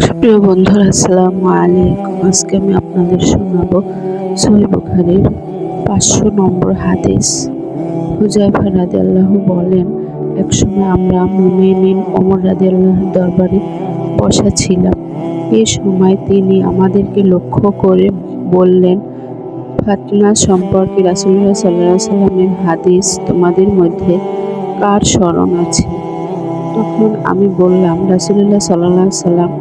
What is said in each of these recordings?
প্রিয় বন্ধুরা, আসসালামু আলাইকুম। আজকে আমি আপনাদের শোনাবো সহি বুখারির পাঁচশো নম্বর হাদিস। হুজাইফা রাদি আল্লাহ বলেন, একসময় আমরা মুমিনিন ওমর রাদি আল্লাহর দরবারে বসা ছিলাম। এ সময় তিনি আমাদেরকে লক্ষ্য করে বললেন, ফাতনা সম্পর্কে রাসুল্লাহ সাল্লাহ সাল্লামের হাদিস তোমাদের মধ্যে কার স্মরণ আছে? তখন আমি বললাম রাসুল্লাহ সাল্লাহ সাল্লাম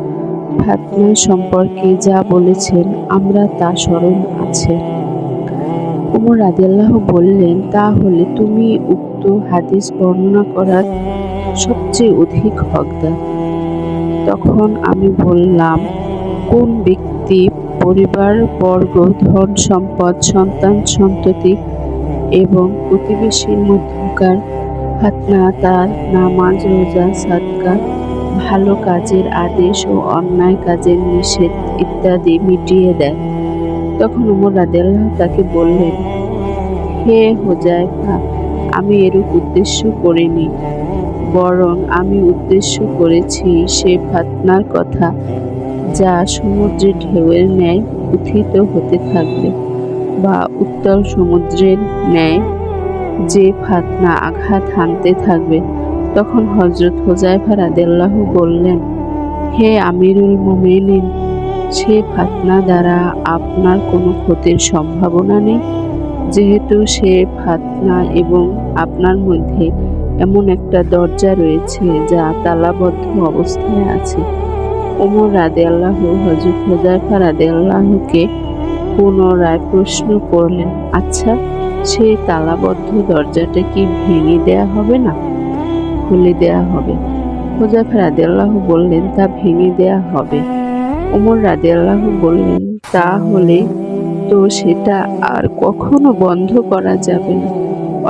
ফাতনা সম্পর্কে যা বলেছেন, আমরা তা স্মরণ আছে। উমর রাদিয়াল্লাহ বললেন, তাহলে তুমি উক্ত হাদিস বর্ণনা করার সবচেয়ে অধিক হকদার। তখন আমি বললাম, কোন ব্যক্তি পরিবার, বর্গ, ধন সম্পদ, সন্তান, সন্ততি এবং প্রতিবেশীর মধ্যকার ফাতনা তার নামাজ, রোজা, সাদকা ভালো কাজের আদেশ ও অন্যায় কাজের নিষেধ ইত্যাদি মিটিয়ে দেয়। তখন উমর রাদিয়াল্লাহ তাকে বললেন, হে হোজাইফা আমি এরূপ উদ্দেশ্য করিনি, বরং আমি উদ্দেশ্য করেছি সে ফাতনার কথা, যা সমুদ্রের ঢেউয়ের ন্যায় উত্থিত হতে থাকবে বা উত্তর সমুদ্রের ন্যায় যে ফাতনা আঘাত হানতে থাকবে তখন হজরত হোজাইফা রাদেল্লাহ বললেন, হে আমিরুল মোমেনিন, সে ফাতনা দ্বারা আপনার কোনো ক্ষতির সম্ভাবনা নেই? যেহেতু সে ফাতনা এবং আপনার মধ্যে এমন একটা দরজা রয়েছে যা তালাবদ্ধ অবস্থায় আছে। ওমর রাদে আল্লাহ হজরত হোজাইফা রাদে আল্লাহকে পুনরায় প্রশ্ন করলেন আচ্ছা সেই তালাবদ্ধ দরজাটা কি ভেঙে দেয়া হবে না? খুলে দেয়া হবে। হোজাফা রাদিয়াল্লাহ বললেন, তা ভেঙে দেয়া হবে। ওমর রাদিয়াল্লাহ বললেন, তাহলে তো সেটা আর কখনো বন্ধ করা যাবে না।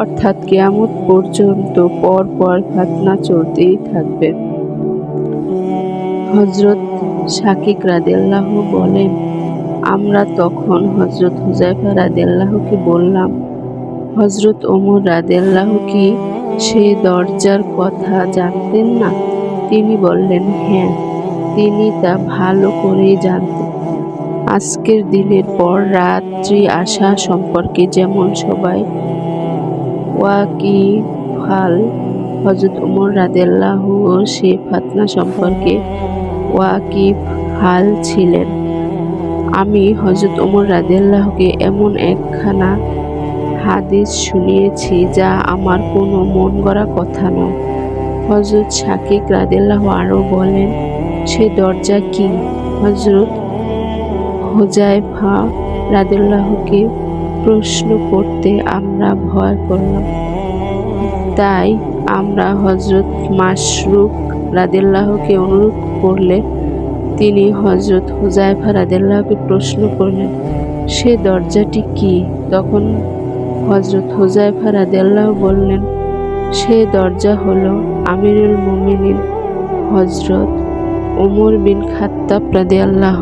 অর্থাৎ কেয়ামত পর্যন্ত পর পর ফাতনা চলতেই থাকবে। হজরত শাকিক রাদিয়াল্লাহ বলেন, আমরা তখন হজরত হুজাইফা রাদিয়াল্লাহকে বললাম হজরত ওমর রাদিয়াল্লাহ কি সে দরজার কথা জানতেন না। তিনি বললেন হ্যাঁ তিনি তা ভালো করেই জানতেন। আজকের দিনের পর রাত্রি আসা সম্পর্কে যেমন সবাই ওয়াকি ফাল হজরত উমর রাদেল্লাহ সে ফাতনা সম্পর্কে ওয়াকিফ হাল ছিলেন। আমি হজরত উমর রাদেল্লাহকে এমন একখানা হাদিস শুনিয়েছি যা আমার কোনো মন গড়া কথা নয়। হজরত শাকিক রাদেল্লাহ আরও বলেন, সে দরজা কি? হজরত হোজাইফা রাদেল্লাহকে প্রশ্ন করতে আমরা ভয় করলাম। তাই আমরা হজরত মাসরুক রাদেল্লাহকে অনুরোধ করলে তিনি হজরত হুজাইফা রাদেল্লাহকে প্রশ্ন করলেন, সে দরজাটি কি? তখন হজরত হুজাইফা রাদেল্লাহ বললেন সে দরজা হল আমিরুল মুমিনিন হজরত ওমর বিন খাত্তাব আল্লাহ